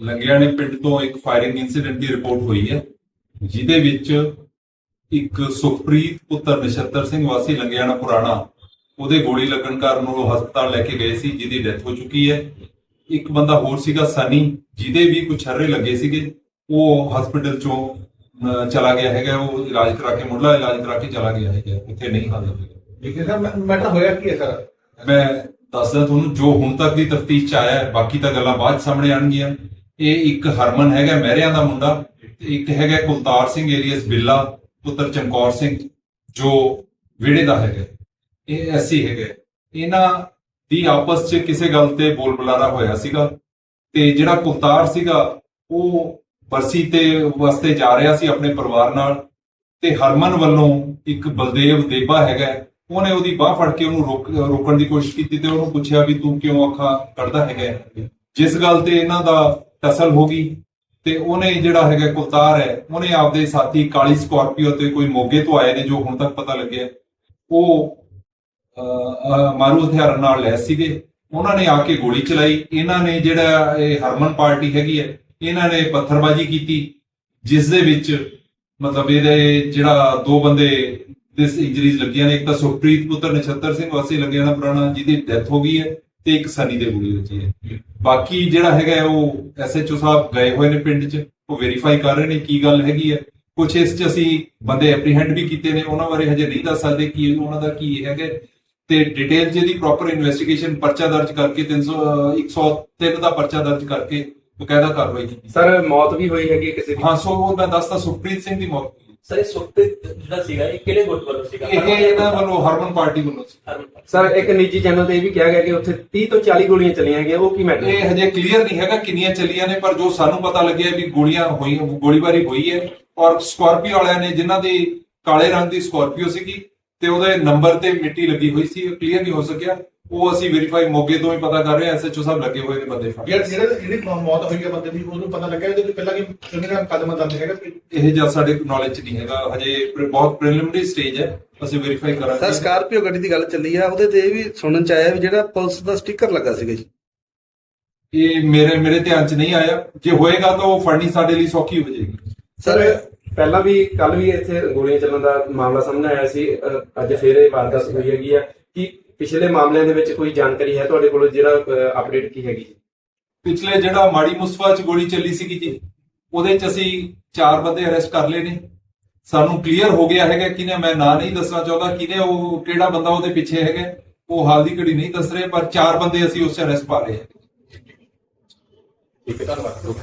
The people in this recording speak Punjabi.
ਲੰਗਿਆਣੇ ਪਿੰਡ ਤੋਂ ਇੱਕ ਫਾਇਰਿੰਗ ਇਨਸੀਡੈਂਟ ਦੀ ਰਿਪੋਰਟ ਹੋਈ ਹੈ ਜਿਹਦੇ ਵਿੱਚ ਇੱਕ ਸੁਖਪ੍ਰੀਤ ਪੁੱਤਰ ਨਛੱਤਰ ਸਿੰਘ ਵਾਸੀ ਲੰਗਿਆਣਾ ਪੁਰਾਣਾ ਉਹਦੇ ਗੋਲੀ ਲੱਗਣ ਕਾਰਨ ਉਹ ਹਸਪਤਾਲ ਲੈ ਕੇ ਗਏ ਸੀ ਜਿਹਦੀ ਡੈਥ ਹੋ ਚੁੱਕੀ ਹੈ। ਇੱਕ ਬੰਦਾ ਹੋਰ ਸੀਗਾ ਸਨੀ ਜਿਹਦੇ ਵੀ ਕੁਝ ਹਰਰੇ ਲੱਗੇ ਸੀਗੇ ਉਹ ਹਸਪੀਟਲ ਚੋਂ ਚਲਾ ਗਿਆ ਹੈਗਾ ਉਹ ਇਲਾਜ ਕਰਾ ਕੇ ਮੁੱਢਲਾ ਇਲਾਜ ਕਰਾ ਕੇ ਚਲਾ ਗਿਆ ਹੈਗਾ ਉੱਥੇ ਨਹੀਂ ਹਾਜ਼ਰ ਹੋਇਆ। ਹੈ ਸਰ ਮੈਟਰ ਹੋਇਆ ਕੀ ਹੈ ਸਰ? ਮੈਂ ਦੱਸਦਾ ਤੁਹਾਨੂੰ ਜੋ ਹੁਣ ਤੱਕ ਦੀ ਤਫਤੀਸ਼ ਚ ਆਇਆ ਹੈ, ਬਾਕੀ ਤਾਂ ਗੱਲਾਂ ਬਾਅਦ ਸਾਹਮਣੇ ਆਣਗੀਆਂ ਇਹ ਇੱਕ ਹਰਮਨ ਹੈਗਾ, ਮਹਿਰਿਆਂ ਦਾ ਮੁੰਡਾ, ਤੇ ਇੱਕ ਹੈਗਾ ਕੁਲਤਾਰ ਸਿੰਘ ਏਲੀਅਸ ਬਿੱਲਾ, ਪੁੱਤਰ ਚਮਕੌਰ ਸਿੰਘ, ਜੋ ਵਿੜੇ ਦਾ ਹੈਗਾ। ਇਹ ਐਸੀ ਹੈਗਾ। ਇਹਨਾਂ ਦੀ ਆਪਸ 'ਚ ਕਿਸੇ ਗੱਲ ਤੇ ਬੋਲ ਬੁਲਾਰਾ ਹੋਇਆ ਸੀਗਾ, ਤੇ ਜਿਹੜਾ ਕੁਲਤਾਰ ਸੀਗਾ, ਉਹ ਬਰਸੀ ਤੇ ਵਾਸਤੇ ਜਾ ਰਿਹਾ ਸੀ ਆਪਣੇ ਪਰਿਵਾਰ ਨਾਲ, ਤੇ ਹਰਮਨ ਵੱਲੋਂ ਇੱਕ ਬਲਦੇਵ ਦੇਬਾ ਹੈਗਾ। ਉਹਨੇ ਉਹਦੀ ਬਾਹ ਫੜ ਕੇ ਉਹਨੂੰ ਰੋਕ, ਰੋਕਣ ਦੀ ਕੋਸ਼ਿਸ਼ ਕੀਤੀ ਤੇ ਉਹਨੂੰ ਪੁੱਛਿਆ ਵੀ ਤੂੰ ਕਿਉਂ ਅੱਖਾਂ ਕੱਢਦਾ ਹੈਗਾ? ਜਿਸ ਗੱਲ ਤੇ ਇਹਨਾਂ ਦਾ ਟਸਲ ਹੋ ਗਈ ਤੇ ਉਹਨੇ ਜਿਹੜਾ ਹੈਗਾ ਕੁਲਤਾਰ ਹੈ, ਉਹਨੇ ਆਪਦੇ ਸਾਥੀ ਕਾਲੀ ਸਕਾਰਪੀਓ ਤੇ ਕੋਈ ਮੋਗੇ ਤੋਂ ਆਏ ਨੇ ਜੋ ਹੁਣ ਤੱਕ ਪਤਾ ਲੱਗਿਆ। ਉਹ ਮਾਰੂ ਹਥਿਆਰਾਂ ਨਾਲ ਲੈਸ ਸੀਗੇ। ਉਹਨਾਂ ਨੇ ਆ ਕੇ ਗੋਲੀ ਚਲਾਈ। ਇਹਨਾਂ ਨੇ ਜਿਹੜਾ ਇਹ ਹਰਮਨ ਪਾਰਟੀ ਹੈਗੀ ਹੈ, ਇਹਨਾਂ ਨੇ ਪੱਥਰਬਾਜ਼ੀ ਕੀਤੀ, ਜਿਸ ਦੇ ਵਿੱਚ ਮਤਲਬ ਇਹਦੇ ਜਿਹੜਾ ਦੋ ਬੰਦੇ ਦਿਸ ਇੰਜਰੀਜ਼ ਲੱਗੀਆਂ ਨੇ। ਇੱਕ ਤਾਂ ਸੁਖਪ੍ਰੀਤ ਪੁੱਤਰ ਨਛੱਤਰ ਸਿੰਘ ਵਾਸੀ ਲੱਗਿਆ ਨਾ ਪੁਰਾਣਾ, ਜਿਹਦੀ ਡੈਥ ਹੋ ਗਈ ਹੈ। ਤੇ ਇੱਕ ਸਨੀ ਦੇ ਗੋਲੀ ਲੱਗੀ ਹੈ। ਬਾਕੀ ਜਿਹੜਾ ਹੈਗਾ ਉਹ ਐਸਐਚਓ ਸਾਹਿਬ ਗਏ ਹੋਏ ਨੇ ਪਿੰਡ 'ਚ ਉਹ ਵੈਰੀਫਾਈ ਕਰ ਰਹੇ ਨੇ ਕੀ ਗੱਲ ਹੈਗੀ ਹੈ। ਕੁਝ ਇਸ 'ਚ ਅਸੀਂ ਬੰਦੇ ਐਪਰੀਹੈਂਡ ਵੀ ਕੀਤੇ ਨੇ ਉਹਨਾਂ ਬਾਰੇ ਹਜੇ ਨਹੀਂ ਦੱਸ ਸਕਦੇ ਕੀ ਉਹਨਾਂ ਦਾ ਕੀ ਹੈਗਾ। ਤੇ ਡਿਟੇਲ 'ਚ ਇਹਦੀ ਪ੍ਰੋਪਰ ਇਨਵੈਸਟੀਗੇਸ਼ਨ ਪਰਚਾ ਦਰਜ ਕਰਕੇ 300 ਅਹ 103 ਦਾ ਪਰਚਾ ਦਰਜ ਕਰਕੇ ਬਕਾਇਦਾ ਕਾਰਵਾਈ ਕੀਤੀ। ਸਰ ਮੌਤ ਵੀ ਹੋਈ ਹੈਗੀ ਕਿਸੇ ਦੀ? ਹਾਂ ਸੋ ਉਹ ਮੈਂ ਦੱਸਦਾ ਸੁਖਪ੍ਰੀਤ ਸਿੰਘ ਦੀ ਮੌਤ ਹੋਈ। ਸਰ ਇਹ ਸੁਖਪ੍ਰੀਤ ਜਿਹੜਾ ਸੀਗਾ ਇਹ ਕਿਹੜੇ ਗੁੱਟ ਵੱਲੋਂ ਸੀਗਾ? ਇਹ ਇਹਨਾਂ ਵੱਲੋਂ ਹਰਮਨ ਪਾਰਟੀ ਵੱਲੋਂ ਸੀ। ਸਰ ਇੱਕ ਨਿੱਜੀ ਚੈਨਲ ਤੇ ਇਹ ਵੀ ਕਿਹਾ ਗਿਆ ਕਿ ਉੱਥੇ 30 ਤੋਂ 40 ਗੋਲੀਆਂ ਚੱਲੀਆਂ ਹੈਗੀਆਂ ਉਹ ਕੀ ਮੈਟਰ ਇਹ ਹਜੇ ਕਲੀਅਰ ਨਹੀਂ ਹੈਗਾ ਕਿੰਨੀਆਂ ਚੱਲੀਆਂ ਨੇ ਪਰ ਜੋ ਸਾਨੂੰ ਪਤਾ ਲੱਗਿਆ ਵੀ ਗੋਲੀਆਂ ਹੋਈਆਂ ਗੋਲੀਬਾਰੀ ਹੋਈ ਹੈ ਔਰ ਸਕਾਰਪੀਓ ਵਾਲਿਆਂ ਨੇ ਜਿਨ੍ਹਾਂ ਦੀ ਕਾਲੇ ਰੰਗ ਦੀ ਸਕਾਰਪੀਓ ਸੀਗੀ ਤੇ ਉਹਦੇ ਨੰਬਰ ਤੇ ਮਿੱਟੀ ਲੱਗੀ ਹੋਈ ਸੀ ਕਲੀਅਰ ਨਹੀਂ ਹੋ ਸਕਿਆ। ਉਹ ਅਸੀਂ ਵੈਰੀਫਾਈ ਮੋਗੇ ਤੋਂ ਹੀ ਪਤਾ ਕਰ ਰਹੇ ਹਾਂ ਐਸਐਚਓ ਸਾਹਿਬ ਲੱਗੇ ਹੋਏ ਨੇ ਬੰਦੇ ਫੜ ਜਿਹੜਾ ਜਿਹੜਾ ਜਿਹੜੀ ਮੌਤ ਹੋਈ ਹੈ ਬੰਦੇ ਦੀ ਉਹਨੂੰ ਪਤਾ ਲੱਗਿਆ ਇਹਦੇ ਤੋਂ ਪਹਿਲਾਂ ਕਿ ਕਿੰਨਾ ਕਦਮ ਦਰਜ ਹੈਗਾ? ਇਹ ਜਦ ਸਾਡੇ ਨੌਲੇਜ ਚ ਨਹੀਂ ਹੈਗਾ ਹਜੇ ਬਹੁਤ ਪ੍ਰੀਲਿਮਿਨਰੀ ਸਟੇਜ ਹੈ ਅਸੀਂ ਵੈਰੀਫਾਈ ਸਰ ਕਰਾਂਗੇ ਸਕਾਰਪੀਓ ਗੱਡੀ ਦੀ ਗੱਲ ਚੱਲੀ ਆ ਉਹਦੇ ਤੇ ਇਹ ਵੀ ਸੁਣਨ ਚ ਆਇਆ ਵੀ ਜਿਹੜਾ ਪੁਲਿਸ ਦਾ ਸਟicker ਲੱਗਾ ਸੀਗਾ ਜੀ। ਇਹ ਮੇਰੇ ਮੇਰੇ ਧਿਆਨ ਚ ਨਹੀਂ ਆਇਆ ਜੇ ਹੋਏਗਾ ਤਾਂ ਉਹ ਫੜਨੀ ਸਾਡੇ ਲਈ ਸੌਖੀ ਹੋ ਜਾਏਗੀ। ਸਰ ਪਹਿਲਾਂ ਵੀ ਕੱਲ ਵੀ ਇੱਥੇ ਗੋਲੀਆਂ ਚੱਲਣ ਦਾ ਮਾਮਲਾ ਸਾਹਮਣੇ ਆਇਆ ਸੀ ਅੱਜ ਫੇਰ ਇਹ ਵਾਰਦਾਤ ਹੋਈ ਹੈਗੀ ਆ ਕਿ ਪਿਛਲੇ ਮਾਮਲਿਆਂ ਦੇ ਵਿੱਚ ਕੋਈ ਜਾਣਕਾਰੀ ਹੈ ਤੁਹਾਡੇ ਕੋਲ ਜਿਹੜਾ ਅਪਡੇਟ ਕੀ ਹੈਗੀ ਪਿਛਲੇ ਜਿਹੜਾ ਮਾੜੀ ਮੁਸਤਫਾ ਚ ਗੋਲੀ ਚੱਲੀ ਸੀਗੀ ਜੀ ਉਹਦੇ ਚ ਅਸੀਂ ਚਾਰ ਬੰਦੇ ਅਰੈਸਟ ਕਰ ਲਏ ਨੇ। ਸਾਨੂੰ ਕਲੀਅਰ ਹੋ ਗਿਆ ਹੈਗਾ ਕਿਨੇ ਮੈਂ ਨਾਂ ਨਹੀਂ ਦੱਸਣਾ ਚਾਹੁੰਦਾ ਕਿਨੇ ਉਹ ਕਿਹੜਾ ਬੰਦਾ ਉਹਦੇ ਪਿੱਛੇ ਹੈਗਾ ਉਹ ਹਾਲ ਦੀ ਘੜੀ ਨਹੀਂ ਦੱਸ ਰਹੇ ਪਰ ਚਾਰ ਬੰਦੇ ਅਸੀਂ ਉਸ ਚ ਅਰੈਸਟ ਪਾ ਲਏ ਠੀਕ ਹੈ ਧੰਨਵਾਦ।